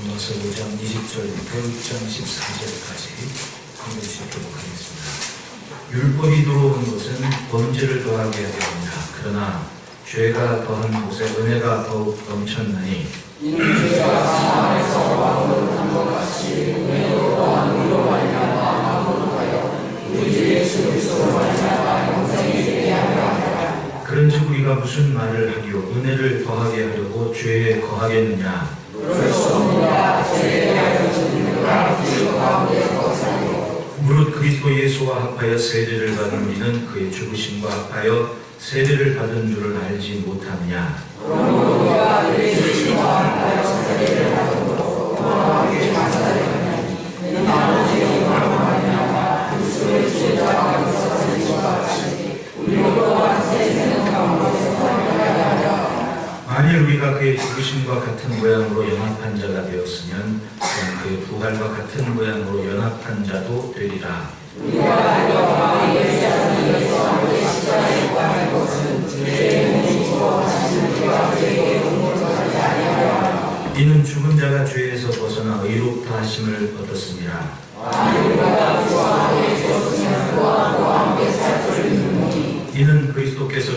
로마서 5장 20절부터 6장 14절까지 한번 시작해보도록 하겠습니다. 율법이 들어온 것은 범죄를 더하게 하려 합니다. 그러나 죄가 더한 곳에 은혜가 더욱 넘쳤나니 이는 죄가 사망에서 왕으로 한것 같이 은혜로 또한 의로 말미암아 거룩하여 우리 주 예수 그리스도로 말미암아 영생에 이르게 하려 함이라 그런즉 우리가 무슨 말을 하기요 은혜를 더하게 하려고 죄에 거하겠느냐 무릇 그리스도 예수와 합하여 세례를 받은 우리는 그의 죽으심과 합하여 세례를 받은 줄을 알지 못하느냐? 그의 우리가 그의 죽으심과 같은 모양으로 연합한 자가 되었으면 그의 부활과 같은 모양으로 연합한 자도 되리라 이는 죽은 자가 죄에서 벗어나 의롭다 하심을 얻었습니다. 이는 그리스도께서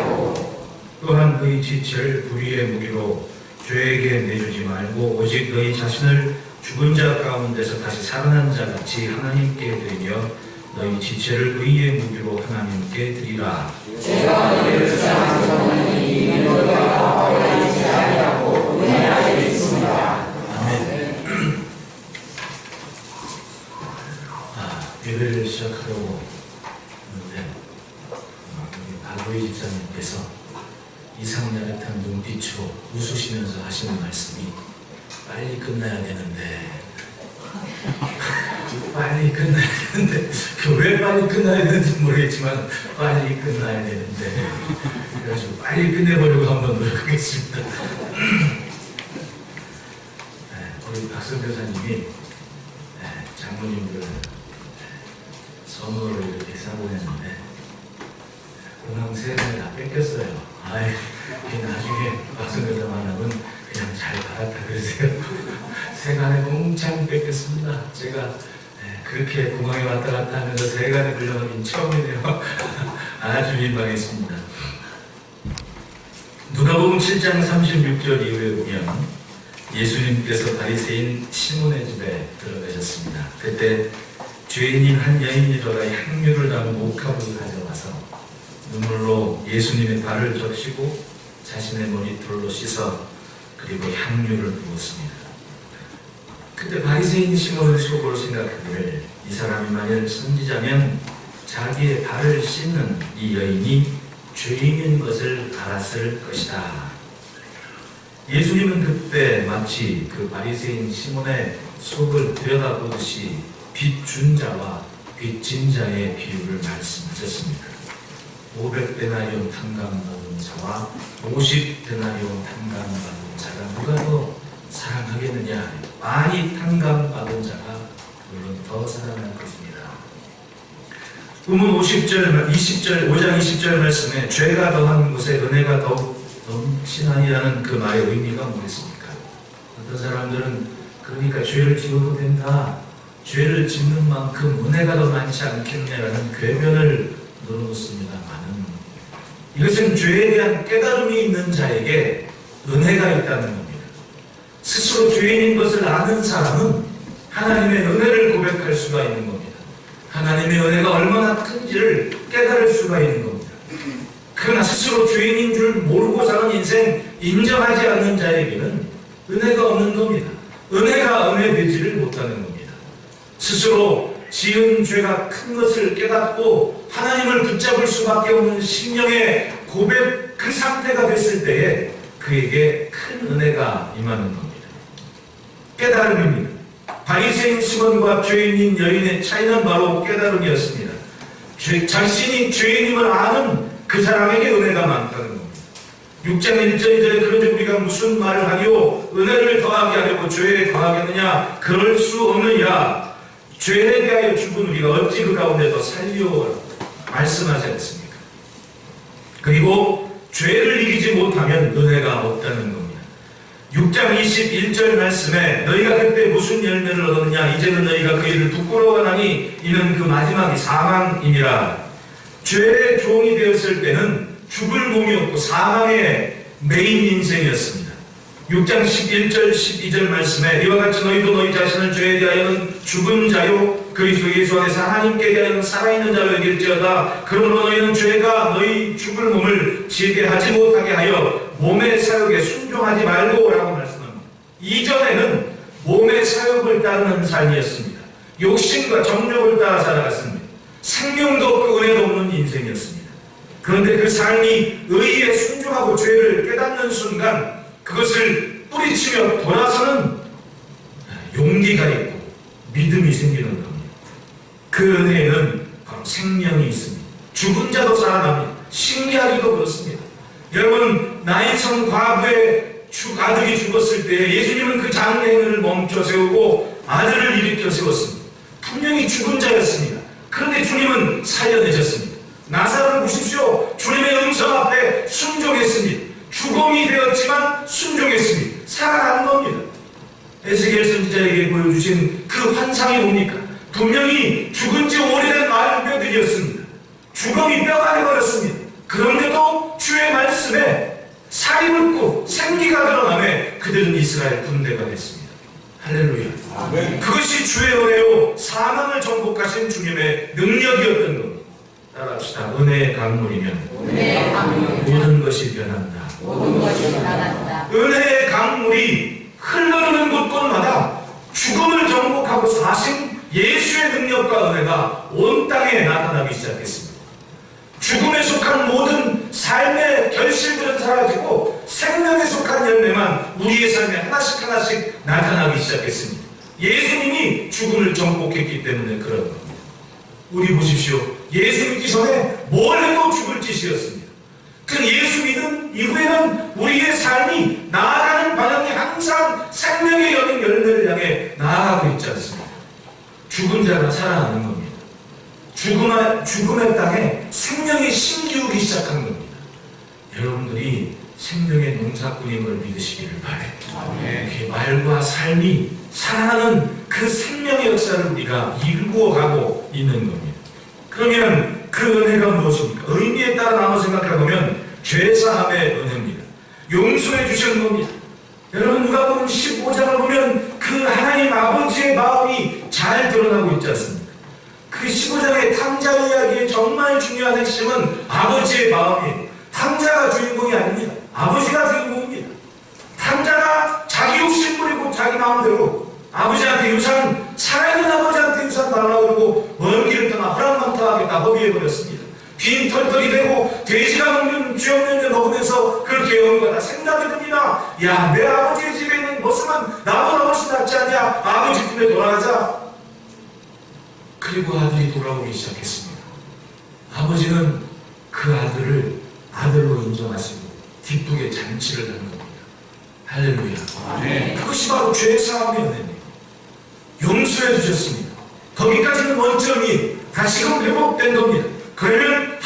또한 너희 지체를 불의의 무기로 죄에게 내주지 말고 오직 너희 자신을 죽은 자 가운데서 다시 살아난 자 같이 하나님께 드리며 너희 지체를 의의 무기로 하나님께 드리라. 아멘. 아, 예배를 시작하려고 하는데 어, 우리 박로희 집사님께서 이상야릇한 눈빛으로 웃으시면서 하시는 말씀이 빨리 끝나야 되는데. 빨리 끝나야 되는데. 그 왜 빨리 끝나야 되는지 모르겠지만 빨리 끝나야 되는데. 그래가지고 빨리 끝내보려고 한번 노력하겠습니다. 네, 우리 박선 교사님이 네, 장모님들 네, 선물을 이렇게 사보냈는데 공항 세금을 다 뺏겼어요. 아이, 나중에 교사 만나면 그냥 잘 받았다 그러세요. 세간에 몽창 뺏겼습니다. 제가 네, 그렇게 공항에 왔다 갔다 하면서 세간에 불러놓은 처음이네요. 아주 민망했습니다. 누가복음 7장 36절 이후에 보면 예수님께서 바리새인 시몬의 집에 들어가셨습니다. 그때 죄인인 한 여인이 들어가 향유를 담은 옥합을 가져와서 눈물로 예수님의 발을 적시고 자신의 머리 돌로 씻어 그리고 향유를 부었습니다. 그때 바리새인 시몬은 속으로 생각하기를 이 사람이 만일 선지자면 자기의 발을 씻는 이 여인이 죄인인 것을 알았을 것이다. 예수님은 그때 마치 그 바리새인 시몬의 속을 들여다보듯이 빚준 자와 빚진 자의 비유를 말씀하셨습니다. 500데나리온 탕감받은 자와 50데나리온 탕감받은 자가 누가 더 사랑하겠느냐? 많이 탕감받은 자가 물론 더 사랑할 것입니다. 본문 50절, 20절, 5장 20절 말씀에 죄가 더한 곳에 은혜가 더욱 넘치나니라는 그 말의 의미가 뭐겠습니까? 어떤 사람들은 그러니까 죄를 지어도 된다. 죄를 짓는 만큼 은혜가 더 많지 않겠냐라는 궤변을 늘어놓습니다만은 이것은 죄에 대한 깨달음이 있는 자에게 은혜가 있다는 겁니다. 스스로 죄인인 것을 아는 사람은 하나님의 은혜를 고백할 수가 있는 겁니다. 하나님의 은혜가 얼마나 큰지를 깨달을 수가 있는 겁니다. 그러나 스스로 죄인인 줄 모르고 사는 인생 인정하지 않는 자에게는 은혜가 없는 겁니다. 은혜가 은혜 되지를 못하는 겁니다. 스스로 지은 죄가 큰 것을 깨닫고 하나님을 붙잡을 수밖에 없는 심령의 고백 그 상태가 됐을 때에 그에게 큰 은혜가 임하는 겁니다. 깨달음입니다. 바리새인 시몬과 죄인인 여인의 차이는 바로 깨달음이었습니다. 죄- 자신이 죄인임을 아는 그 사람에게 은혜가 많다는 겁니다. 6장 1절 2절에 그런데 우리가 무슨 말을 하기요 은혜를 더하게 하려고 죄에 더하겠느냐 그럴 수 없느냐 죄에 대하여 죽은 우리가 어찌 그 가운데 더 살리오 말씀하지 않습니까? 그리고 죄를 이기지 못하면 은혜가 없다는 겁니다. 6장 21절 말씀에 너희가 그때 무슨 열매를 얻었느냐 이제는 너희가 그 일을 부끄러워하니 이는 그 마지막이 사망이니라 죄의 종이 되었을 때는 죽을 몸이었고 사망의 메인 인생이었습니다 6장 11절 12절 말씀에 이와 같이 너희도 너희 자신을 죄에 대하여는 죽은 자요 그리스도 예수 안에서 하나님께 대하여는 살아있는 자로 여길지어다. 그러므로 너희는 죄가 너희 죽을 몸을 지게 하지 못하게 하여 몸의 사욕에 순종하지 말고 라고 말씀합니다. 이전에는 몸의 사욕을 따르는 삶이었습니다. 욕심과 정욕을 따라 살아갔습니다. 생명도 없고 은혜도 없는 인생이었습니다. 그런데 그 삶이 의에 순종하고 죄를 깨닫는 순간 그것을 뿌리치며 돌아서는 용기가 있고 믿음이 생기는 겁니다. 그 은혜에는 바로 생명이 있습니다. 죽은 자도 살아납니다. 신기하기도 그렇습니다. 여러분 나이성 과부의 죽- 아들이 죽었을 때 예수님은 그 장례를 멈춰 세우고 아들을 일으켜 세웠습니다. 분명히 죽은 자였습니다. 그런데 주님은 살려내셨습니다. 나사로를 보십시오. 주님의 음성 앞에 순종했습니다. 죽음이 되었지만 순종했습니다. 살아난 겁니다. 에스겔 선지자에게 보여주신 그 환상이 뭡니까? 분명히 죽은 지 오래된 말뼈들이었습니다. 죽음이 뼈가 되버렸습니다. 그런데도 주의 말씀에 살이 붙고 생기가 드러나며 그들은 이스라엘 군대가 됐습니다. 할렐루야. 아멘. 그것이 주의 은혜요 사망을 정복하신 주님의 능력이었던 겁니다. 따라합시다. 은혜의 강물이면 은혜의 모든 것이 변한다. 모든 것이 변한다. 은혜의 강물이 흘러드는 곳곳마다 죽음을 정복하고 사신 예수의 능력과 은혜가 온 땅에 나타나기 시작했습니다. 죽음에 속한 모든 삶의 결실들은 사라지고 생명에 속한 열매만 우리의 삶에 하나씩 하나씩 나타나기 시작했습니다. 예수님이 죽음을 정복했기 때문에 그런 겁니다. 우리 보십시오. 예수 믿기 전에 뭘 해도 죽을 짓이었습니다. 그 예수 믿은 이후에는 우리의 삶이 나아가는 방향이 항상 생명의 여는 열매를 향해 나아가고 있지 않습니까? 죽은 자가 살아나는 겁니다. 죽음의, 죽음의 땅에 생명이 심기우기 시작한 겁니다. 여러분들이 생명의 농사꾼임을 믿으시기를 바래. 그 말과 삶이 살아나는 그 생명의 역사를 우리가 일구어가고 있는 겁니다. 그러면 그 은혜가 무엇입니까? 의미에 따라 나눠 생각해 보면 죄사함의 은혜입니다. 용서해 주시는 겁니다. 여러분 누가 보면 15장을 보면 그 하나님 아버지의 마음이 잘 드러나고 있지 않습니까? 그 15장의 탕자 이야기의 정말 중요한 핵심은 아버지의 마음이에요. 탕자가 주인공이 아닙니다. 아버지가 주인공입니다. 탕자가 자기 욕심 부리고 자기 마음대로 아버지한테 유산 살아있는 아버지한테 유산 달라고 그러고 먼 길을 떠나 허락망타하겠다 허비해버렸습니다. 빈 털털이 되고 돼지가 먹는 쥐 없는 데 먹으면서 그 개운과 다 생각이 듭니다. 야 내 아버지의 집에 있는 모습은 나보다 훨씬 낫지 않냐 아버지 품에 돌아가자. 그리고 아들이 돌아오기 시작했습니다. 아버지는 그 아들을 아들로 인정하시고 기쁘게 잔치를 하는 겁니다. 할렐루야. 아멘. 그것이 바로 죄 사함의 은혜입니다. 용서해 주셨습니다. 거기까지는 원점이 다시금 회복된 겁니다. 그러면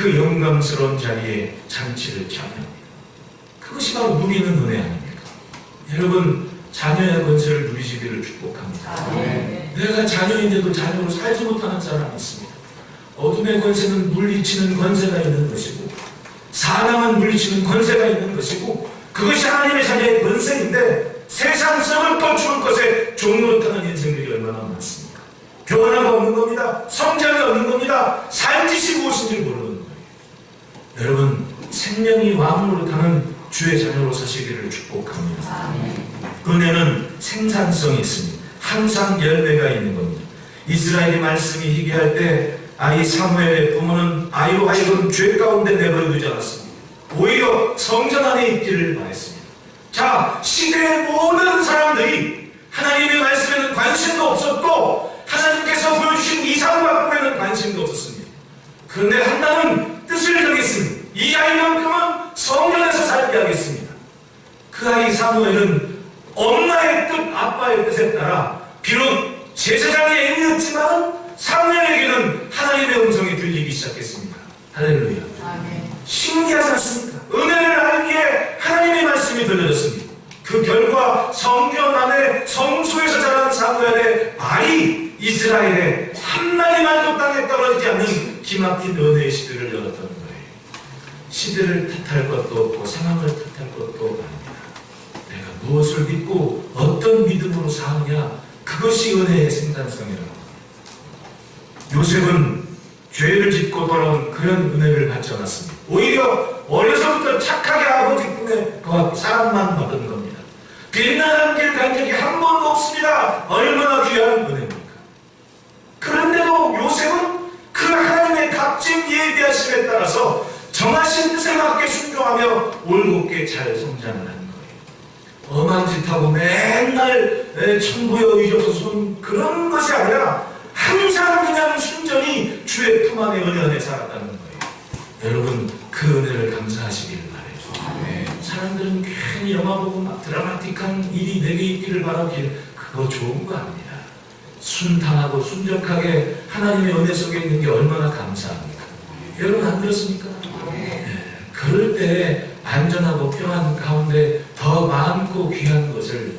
그 영광스러운 자리에 잔치를 참여합니다. 그것이 바로 누리는 은혜 아닙니까? 여러분 자녀의 권세를 누리시기를 축복합니다. 아멘. 내가 자녀인데도 자녀로 살지 못하는 사람이 있습니다. 어둠의 권세는 물리치는 권세가 있는 것이고 사랑은 물리치는 권세가 있는 것이고 그것이 하나님의 자녀의 권세인데 세상 썩을 또 죽을 것에 종노릇하는 인생들이 얼마나 많습니까? 변화가 없는 겁니다. 성장이 얻는 겁니다. 살 짓이 무엇인지 모르는. 여러분 생명이 왕노릇하는 주의 자녀로 사시기를 축복합니다. 은혜는 생산성이 있습니다. 항상 열매가 있는 겁니다. 이스라엘의 말씀이 희귀할 때 아이 사무엘의 부모는 아이로 하여금 죄 가운데 내버려 두지 않았습니다. 오히려 성전 안에 있기를 바랬습니다. 자, 시대의 모든 사람들이 하나님의 말씀에는 관심도 없었고 하나님께서 보여주신 이상과 꿈에는 관심도 없었습니다. 그런데 한나는. 이 아이만큼은 성전에서 살게 하겠습니다. 그 아이 사무엘은 엄마의 뜻, 아빠의 뜻에 따라 비록 제사장의 애이었지만 사무엘에게는 하나님의 음성이 들리기 시작했습니다. 할렐루야. 신기하지 않습니까? 은혜를 알기에 하나님의 말씀이 들려졌습니다. 그 결과 성전 안에 성소에서 자란 사무엘의 말이 이스라엘의 한마디만도 땅에 떨어지지 않는 기막힌 은혜의 시대를 열었던. 시대를 탓할 것도 없고 상황을 탓할 것도 아닙니다. 내가 무엇을 믿고 어떤 믿음으로 사느냐 그것이 은혜의 생산성이라고. 요셉은 죄를 짓고 돌아온 그런 은혜를 않았습니다. 오히려 어려서부터 착하게 아버지 품에 사랑만 받은 겁니다. 빛나는 길 간 적이 한 번도 없습니다. 얼마나 귀한 은혜입니까? 그런데도 요셉은 그 하나님의 값진 예비하심에 따라서 정하신 뜻에 맞게 순종하며 올곧게 잘 성장을 하는 거예요. 엄한 짓하고 맨날 에, 천부여 의져서 손 그런 것이 아니라 항상 그냥 순전히 주의 품 안에 은혜 살았다는 거예요. 여러분 그 은혜를 감사하시기를 바래요. 네. 사람들은 괜히 영화 보고 막 드라마틱한 일이 내게 있기를 바라길 그거 좋은 거 아닙니다. 순탄하고 순적하게 하나님의 은혜 속에 있는 게 얼마나 감사합니까? 여러분 안 그렇습니까? 네. 그럴 때 안전하고 평안 가운데 더 많고 귀한 것을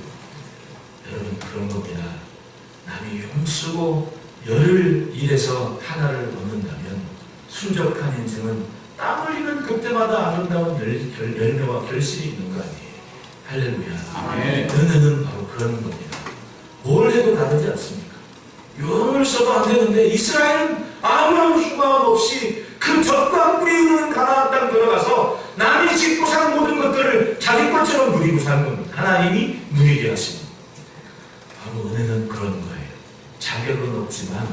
여러분 그런 겁니다. 남이 용쓰고 열을 일해서 하나를 얻는다면 순적한 인생은 땀 흘리는 그때마다 아름다운 열, 결, 열매와 결실이 있는 거 아니에요. 할렐루야. 아멘. 은혜는 바로 그런 겁니다. 뭘 해도 다르지 않습니까? 용을 써도 안 되는데 이스라엘은 아무런 휴방 없이 그 젖과 뿌리 있는 가나안 땅 들어가서 남이 짓고 산 모든 것들을 자기 것처럼 누리고 사는 겁니다. 하나님이 누리게 하십니다. 바로 은혜는 그런 거예요. 자격은 없지만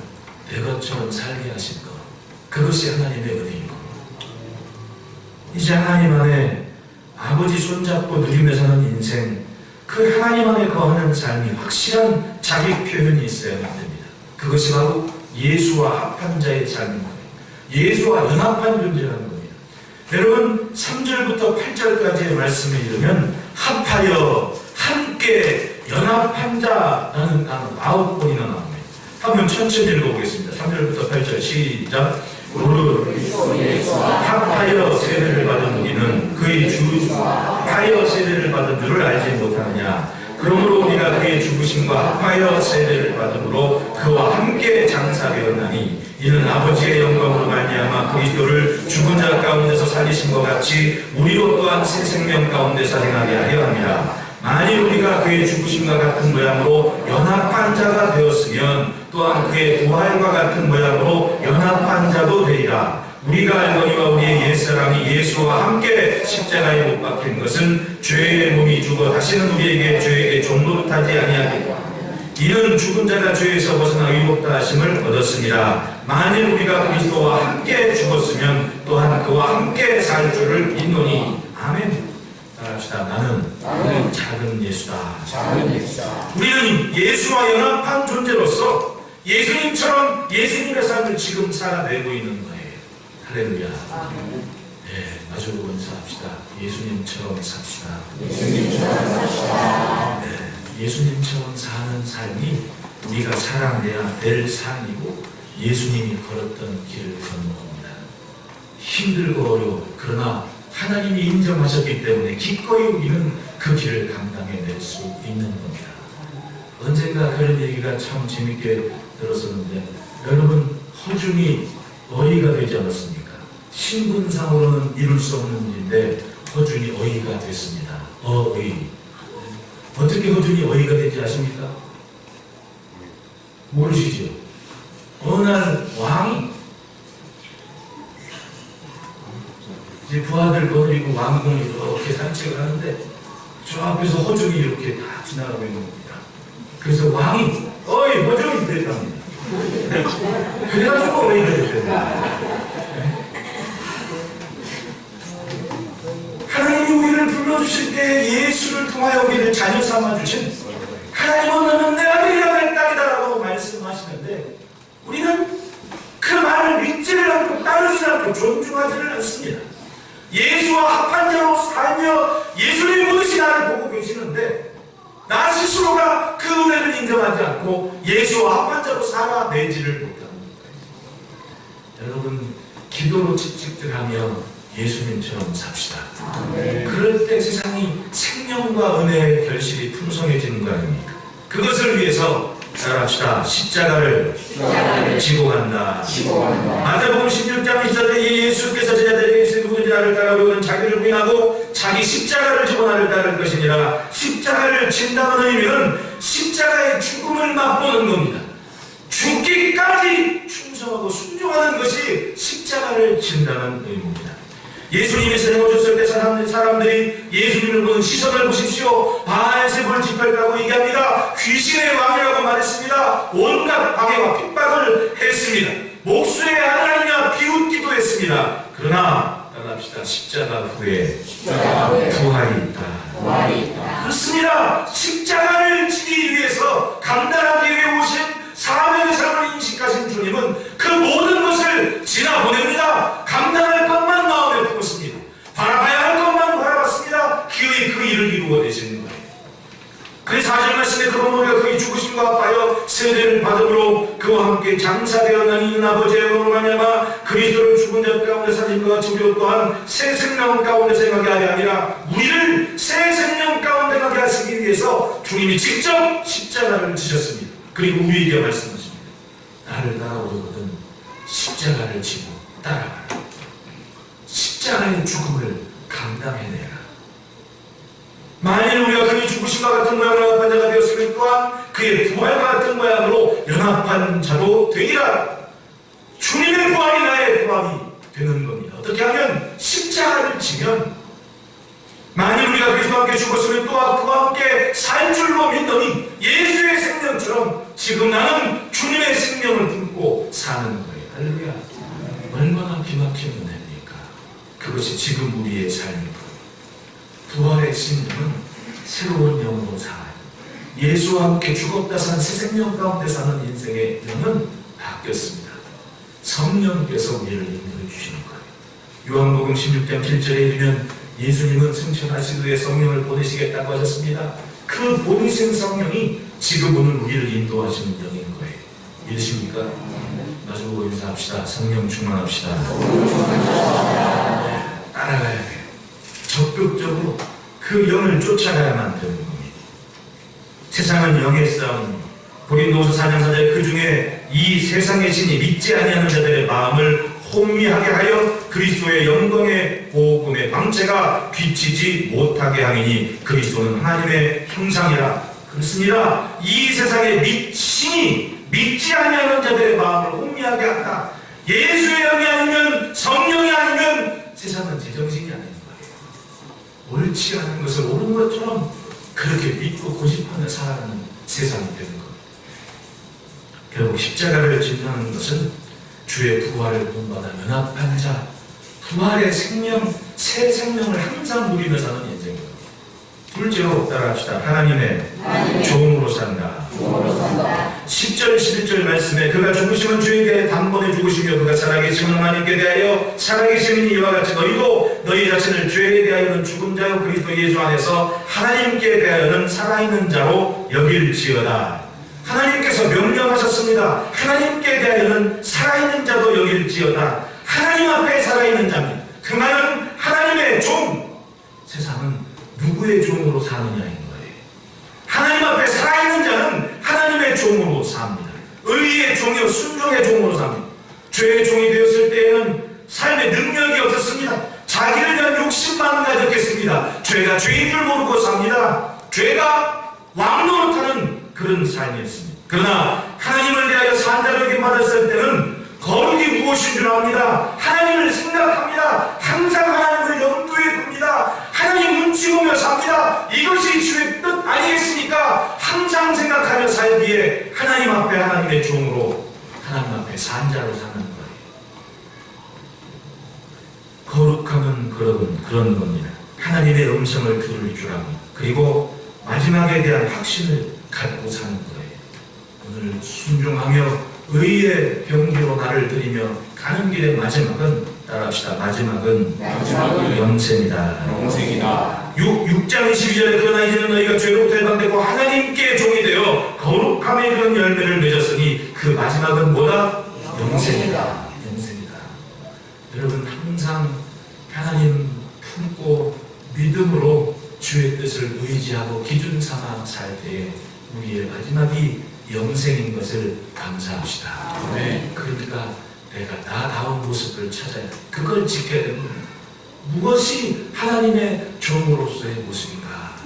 내 것처럼 살게 하신 것. 그것이 하나님의 은혜인 겁니다. 이제 하나님 안에 아버지 손잡고 누리며 사는 인생, 그 하나님 안에 거하는 삶이 확실한 자기 표현이 있어야만 됩니다. 그것이 바로 예수와 합한 자의 삶인 거예요. 예수와 연합한 존재라는 겁니다. 여러분 3절부터 8절까지의 말씀을 읽으면 합하여 함께 연합한 자라는 단어 아홉 번이나 나옵니다. 한번 천천히 읽어보겠습니다. 3절부터 8절 시작. 무릇 합하여 세례를 받은 우리는 그의 주 하여 세례를 받은 줄을 알지 못하느냐 그러므로 우리가 그의 죽으심과 합하여 세례를 받음으로 그와 함께 장사되었나니 이는 아버지의 영광으로 말미암아 그리스도를 죽은 자 가운데서 살리신 것 같이 우리로 또한 새 생명 가운데서 행하게 하려 합니다 만일 우리가 그의 죽으심과 같은 모양으로 연합한 자가 되었으면 또한 그의 부활과 같은 모양으로 연합한 자도 되리라. 우리가 알거니와 우리의 옛사람이 예수와 함께 십자가에 못 박힌 것은 죄의 몸이 죽어 다시는 우리에게 죄에게 종노릇하지 아니하겠고 이는 죽은 자가 죄에서 벗어나 의롭다 하심을 얻었으니라. 만일 우리가 그리스도와 함께 죽었으면 또한 그와 함께 살 줄을 믿노니 아멘. 따라합시다. 나는 나는 작은 예수다. 작은 예수다. 우리는 예수와 연합한 존재로서 예수님처럼 예수님의 삶을 지금 살아내고 있는 거예요. 할렐루야. 네, 마주보고 인사합시다. 예수님처럼 삽시다. 네, 예수님처럼 사는 삶이 우리가 살아내야 될 삶이고 예수님이 걸었던 길을 걷는 겁니다. 힘들고 어려워. 그러나 하나님이 인정하셨기 때문에 기꺼이 우리는 그 길을 감당해낼 수 있는 겁니다. 언젠가 그런 얘기가 참 재밌게 들었었는데 여러분 허중이 어이가 되지 않았습니까? 신분상으로는 이룰 수 없는 일인데 허준이 어이가 됐습니다. 어의. 어떻게 허준이 어이가 된지 아십니까? 모르시죠? 어? 어느 날 왕이 이제 부하들 거느리고 왕궁을 이렇게 산책을 하는데 저 앞에서 허중이 이렇게 다 지나가고 있는 겁니다. 그래서 왕이 어이 허중이 그랬답니다. 그래가지고 왜 이랬대요? 하나님이 우리를 불러주실 때 예수를 통하여 우리를 자녀 삼아주신 하나님은 너는 내 아들이라 내 딸이다라고 말씀하시는데 우리는 그 말을 믿지를 않고 따르지 않고 존중하지를 않습니다. 예수와 합한 자로 살며 예수님 보듯이 나를 보고 계시는데 나 스스로가 그 은혜를 인정하지 않고 예수와 합한 자로 살아내지를 거예요. 여러분 기도로 칙칙들하며 예수님처럼 삽시다. 그럴 때 세상이 생명과 은혜의 결실이 풍성해지는 거 아닙니까? 그것을 위해서 따라합시다. 십자가를 지고 간다. 마태복음 16장 24절에 예수께서 제자들에게 이르시되 누구든지 나를 따라오려는 자기를 부인하고 자기 십자가를 나를 따를 것이니라 십자가를 진다는 의미는 십자가의 죽음을 맛보는 겁니다. 죽기까지 충성하고 순종하는 것이 십자가를 진다는 의미입니다. 예수님이 오셨을 때 사람들이, 예수님을 보는 시선을 보십시오. 바알세불 지팔이라고 얘기합니다. 귀신의 왕이라고 말했습니다. 온갖 방해와 핍박을 했습니다. 목수의 아들이냐 비웃기도 했습니다. 그러나 따라합시다. 십자가 후에 부활이 있다. 그렇습니다. 십자가를 지기 위해서 감당하기 위해 오신 사람의 삶을 인식하신 주님은 그 모든 것을 지나보냅니다. 감당할 것만 마음에 두었습니다. 바라봐야 할 것만 바라봤습니다. 기의 그 일을 이루어 내시는 거예요. 그래서 사절 말씀에 그런 우리가 그의 죽으심과 합하여 세례를 받음으로 그와 함께 장사되었나니 이는 아버지의 영으로 말미암아 그리스도를 죽은 자 가운데 살린 것 같이 우리 또한 새 생명 가운데 생각이 아니라 우리를 새 생명 가운데 가게 하시기 위해서 주님이 직접 십자가를 지셨습니다. 그리고 우리에게 말씀하십니다. 나를 따라오거든 십자가를 지고 따라가라. 십자가의 죽음을 감당해내라. 만일 우리가 그의 죽으심과 같은 모양으로 연합한 자가 되었으면 또한 그의 부활과 같은 모양으로 연합한 자도 되리라. 주님의 부활이 나의 부활이 되는 겁니다. 어떻게 하면 십자가를 지면 만일 우리가 그리스도와 함께 죽었으면 또한 그와 함께 살 줄로 믿더니 예수의 생명처럼 지금 나는 주님의 생명을 품고 사는 거예요. 할렐루야. 얼마나 기막힌 은혜입니까? 그것이 지금 우리의 삶이고 부활의 신념은 새로운 영으로 살아요. 예수와 함께 죽었다 산 새 생명 가운데 사는 인생의 영은 바뀌었습니다. 성령께서 우리를 인도해 주시는 거예요. 요한복음 16장 7절에 이르면 예수님은 승천하신 후에 성령을 보내시겠다고 하셨습니다. 그 보내신 성령이 지금 오늘 우리를 인도하시는 영인 거예요. 믿으십니까? 마주보고 인사합시다. 성령 충만합시다. 따라가야 돼요. 적극적으로 그 영을 쫓아가야만 되는 겁니다. 세상은 영의 싸움입니다. 고린도서 4장 4절 그 중에 이 세상의 신이 믿지 아니하는 자들의 마음을 혼미하게 하여 그리스도의 영광의 복음의 방체가 비치지 못하게 하니 그리스도는 하나님의 형상이라 그렇습니다. 이 세상의 믿, 신이 믿지 아니하는 자들의 마음을 혼미하게 한다. 예수의 영이 아니면 성령이 아니면 세상은 옳지 않은 것을 옳은 것처럼 그렇게 믿고 고집하며 살아가는 세상이 되는 겁니다. 결국 십자가를 진다는 것은 주의 부활을 본받아 연합한 자, 부활의 생명, 새 생명을 항상 누리며 사는 인생입니다. 둘째로 따라 합시다. 하나님의 종으로 산다. 10절 11절 말씀에 그가 죽으시면 주에게 단번에 죽으시며 그가 살아계시면 하나님께 대하여 살아계시는 이와 같이 너희도 너희 자신을 죄에 대하여는 죽은 자요 그리스도 예수 안에서 하나님께 대하여는 살아있는 자로 여길지어다 하나님께서 명령하셨습니다 하나님께 대하여는 살아있는 자도 여길지어다 하나님 앞에 살아있는 자입니다 그 말은 하나님의 종 누구의 종으로 사느냐인 거예요 하나님 앞에 살아있는 자는 하나님의 종으로 삽니다. 의의 종이요 순종의 종으로 삽니다. 죄의 종이 되었을 때에는 삶의 능력이 없었습니다. 자기를 위한 욕심만 가졌겠습니다. 죄가 죄인 줄 모르고 삽니다. 죄가 왕노릇하는 그런 삶이었습니다. 그러나 하나님을 대하여 산자를 받았을 때는 압니다. 하나님을 생각합니다. 항상 하나님을 염두에 둡니다. 하나님 눈치 보며 삽니다. 이것이 주의 뜻 아니겠습니까? 항상 생각하며 살기에 하나님 앞에 하나님의 종으로 하나님 앞에 산자로 사는 거예요. 거룩함은 그런, 그런 겁니다. 하나님의 음성을 들을 줄 알고 그리고 마지막에 대한 확신을 갖고 사는 거예요. 오늘 순종하며 의의 병기로 나를 들이며 가는 길의 마지막은 따라합시다. 마지막은 마지막은 영생이다. 영생이다. 6, 6장 22절에 그러나 이제는 너희가 죄로부터 해방되고 하나님께 종이 되어 거룩함의 그런 열매를 맺었으니 그 마지막은 뭐다? 영생이다. 영생이다. 여러분 항상 하나님 품고 믿음으로 주의 뜻을 의지하고 기준 삼아 살 때에 우리의 마지막이 영생인 것을 감사합시다. 네. 그러니까 내가 나다운 모습을 찾아야 돼. 그걸 지켜야 되는. 무엇이 하나님의 종으로서의 모습인가?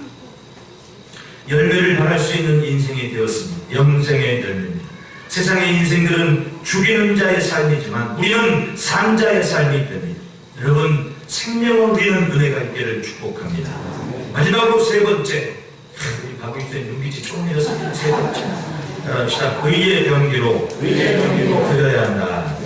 열매를 발할 수 있는 인생이 되었습니다. 영생의 열매입니다. 세상의 인생들은 죽이는 자의 삶이지만 우리는 산 자의 삶이 됩니다. 여러분 생명을 누리는 은혜가 있기를 축복합니다. 마지막으로 세 번째 우리 박위수의 눈빛이 총이었습니다. 세 번째 따라합시다. 의의 병기로 드려야 한다.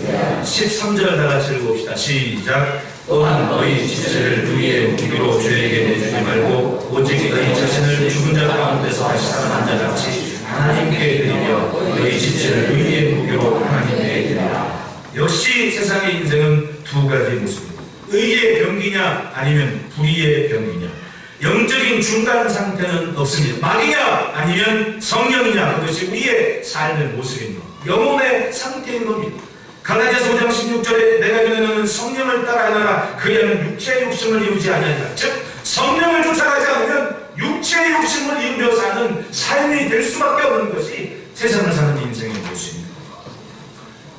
13절 다 같이 읽읍시다. 시작. 또한 너희 지체를 누이의 무기로 죄에게 내주지 말고 오직 너희 자신을 죽은 자 가운데서 다시 살아난 자 같이 하나님께 드리며 너희 지체를 누이의 무기로 하나님께 드리라. 역시 세상의 인생은 두 가지 모습입니다. 의의 병기냐 아니면 불의의 병기냐. 영적인 중간 상태는 없습니다. 마귀냐 아니면 성령이냐 그것이 우리의 삶의 모습인 것. 영혼의 상태인 겁니다. 갈라디아서 5장 16절에 내가 너는 성령을 따라하라 그리하면 육체의 욕심을 이루지 아니하리라 즉 성령을 쫓아가지 않으면 육체의 욕심을 이루며 사는 삶이 될 수밖에 없는 것이 세상을 사는 인생의 모습입니다.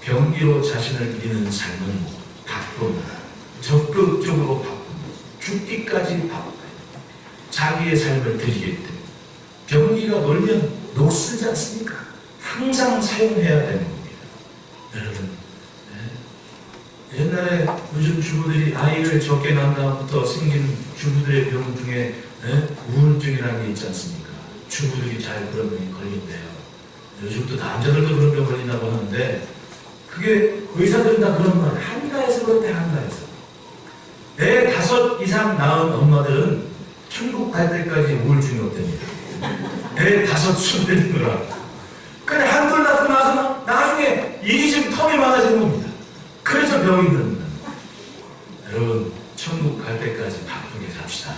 병기로 자신을 이기는 삶은 바쁩니다. 적극적으로 바쁩니다. 죽기까지 바빠요. 자기의 삶을 드리기 때문에 병기가 놀면 녹슬지 않습니까? 항상 사용해야 되는 겁니다. 여러분 네. 옛날에 요즘 주부들이 아이를 적게 낳은 다음부터 생긴 주부들의 병 중에 네? 우울증이라는 게 있지 않습니까? 주부들이 잘 그런 병이 걸린대요. 요즘 또 남자들도 그런 병 걸린다고 하는데 그게 의사들은 다 그런 말 한가해서 그렇대 한가해서 애 다섯 이상 낳은 엄마들은 천국 갈 때까지 우울증이 없답니다. 애 다섯 수되는거라 근데 한둘 낳고 나서 나중에 좀 텀이 많아지는 겁니다. 그래서 병이 그럽니다. 여러분 천국 갈 때까지 바쁘게 삽시다.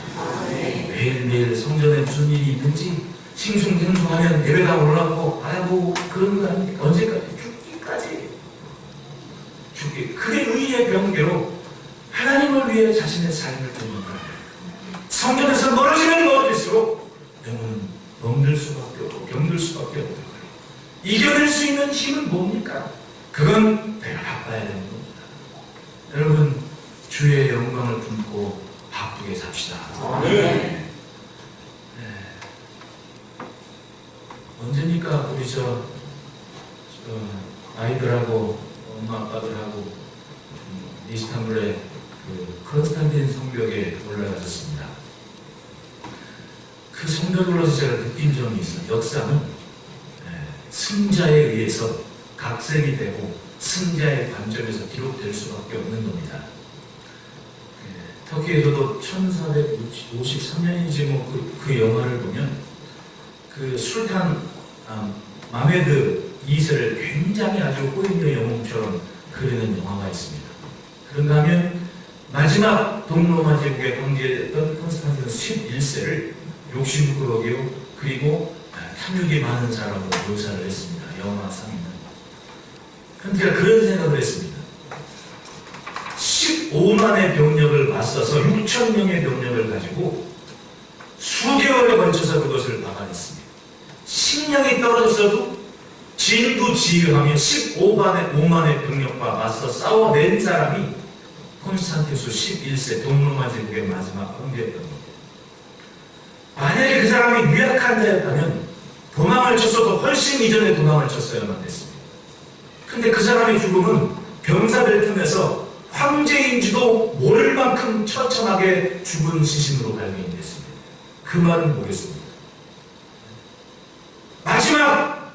매일매일 성전에 무슨 일이 있는지 싱숭생숭하면 예배가 올라가고 알아보고 그런 거 아닙니까? 언제까지? 죽기까지. 죽기. 그게 의의 병계로 하나님을 위해 자신의 삶을. 성전에서 멀어지면 멀어질수록 영혼은 멍들 수밖에 없고 병들 수밖에 없는 거예요. 이겨낼 수 있는 힘은 뭡니까? 그건 내가 바빠야 되는 겁니다. 여러분 주의 영광을 품고 바쁘게 삽시다. 네. 언제니까 우리 저, 저 아이들하고 엄마 아빠들하고 음, 이스탄불의 그 컨스탄틴 성벽에 올라가셨습니다. 그 올라서 제가 느낀 점이 있어요. 역사는 예, 승자에 의해서 각색이 되고 승자의 관점에서 기록될 수밖에 없는 겁니다. 예, 터키에서도 1453년인지 뭐 그, 그 영화를 보면 그 술탄 아, 마메드 2세를 굉장히 아주 호인의 영웅처럼 그리는 영화가 있습니다. 그런가 하면 마지막 동로마 제국의 황제였던 콘스탄티누스 11세를 욕심 부끄러기요 그리고 아, 탐욕이 많은 사람으로 묘사를 했습니다. 영화상에는. 제가 그런 생각을 했습니다. 15만의 병력을 맞서서 6천 명의 병력을 가지고 수개월에 걸쳐서 그것을 막아냈습니다. 식량이 떨어졌어도 진두지휘하며 15만의 5만의 병력과 맞서 싸워낸 사람이 콘스탄티누스 11세 동로마 제국의 마지막 황제였던 겁니다. 만약에 그 사람이 유약한 자였다면 도망을 쳤어도 훨씬 이전에 도망을 쳤어야만 됐습니다. 근데 그 사람의 죽음은 병사들 틈에서 황제인지도 모를 만큼 처참하게 죽은 시신으로 발견됐습니다. 그 말은 뭐겠습니까? 마지막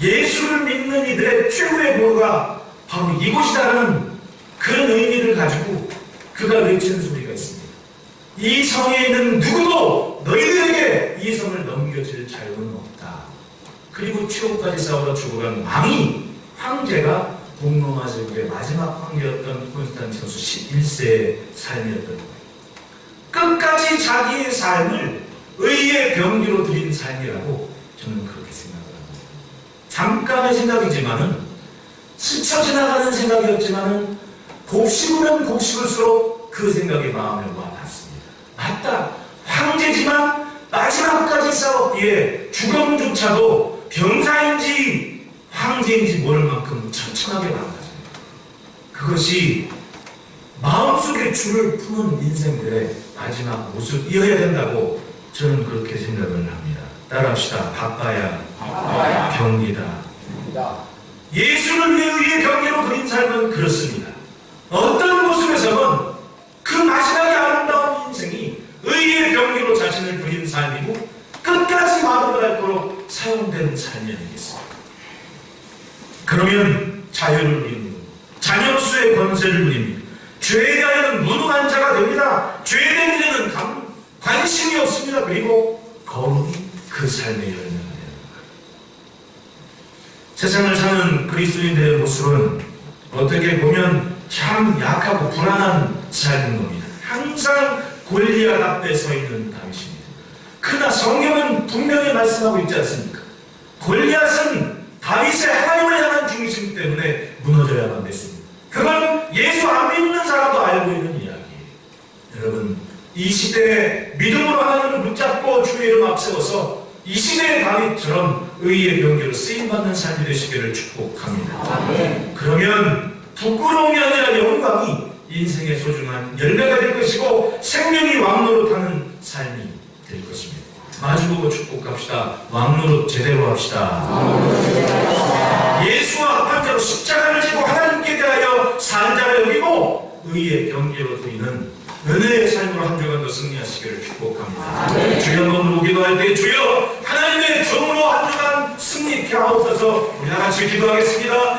예수를 믿는 이들의 최후의 보루가 바로 이곳이다라는 그런 의미를 가지고 그가 외치는. 이 성에 있는 누구도 너희들에게 이 성을 넘겨줄 자유는 없다. 그리고 최후까지 싸우다 죽어간 왕이 황제가 동로마 제국의 마지막 황제였던 콘스탄티노스 11세의 삶이었던 거예요. 끝까지 자기의 삶을 의의 병기로 드린 삶이라고 저는 그렇게 생각을 합니다. 잠깐의 생각이지만은 스쳐 지나가는 생각이었지만은 곱씹으면 곱씹을수록 그 생각이 마음에. 맞다. 황제지만 마지막까지 싸웠기에 죽음조차도 병사인지 황제인지 모를 만큼 처참하게 망가집니다. 그것이 마음속에 줄을 푸는 인생들의 마지막 모습이어야 된다고 저는 그렇게 생각을 합니다. 따라합시다. 바빠야 병이다. 예수를 위해 경계로 그린 삶은 그렇습니다. 어떤 모습에서는 그 마지막에 아름다운 의의 경계로 자신을 그린 삶이고 끝까지 마무리할도록 사용된 삶이 아니겠습니까? 그러면 자유를 누립니다. 자녀수의 권세를 누립니다. 죄에 대하여는 무능한 자가 됩니다. 죄에 대한 일에는 감- 관심이 없습니다. 그리고 거룩이 그 삶의 열매가. 세상을 사는 그리스도인들의 모습은 어떻게 보면 참 약하고 불안한 삶인 겁니다. 항상 골리앗 앞에 서 있는 당신입니다. 그러나 성경은 분명히 말씀하고 있지 않습니까? 골리앗은 다윗의 하나님을 향한 중심 때문에 무너져야만 됐습니다. 그건 예수 안 믿는 사람도 알고 있는 이야기예요. 여러분, 이 시대에 믿음으로 하나님을 붙잡고 주의 이름 앞세워서 이 시대의 다윗처럼 의의 병기로 쓰임받는 삶이 되시기를 축복합니다. 그러면 부끄러움이 아니라 영광이 인생의 소중한 열매가 될 것이고 생명이 왕노릇하는 삶이 될 것입니다. 마주보고 축복합시다. 왕노릇 제대로 합시다. 예수와 합한 자로 십자가를 지고 하나님께 대하여 산 자를 여기고 의의 경계로 드리는 은혜의 삶으로 한 주간도 승리하시기를 축복합니다. 주여 한번 기도할 때 주여 하나님의 정으로 한 주간 승리케 하옵소서 우리 다 같이 기도하겠습니다.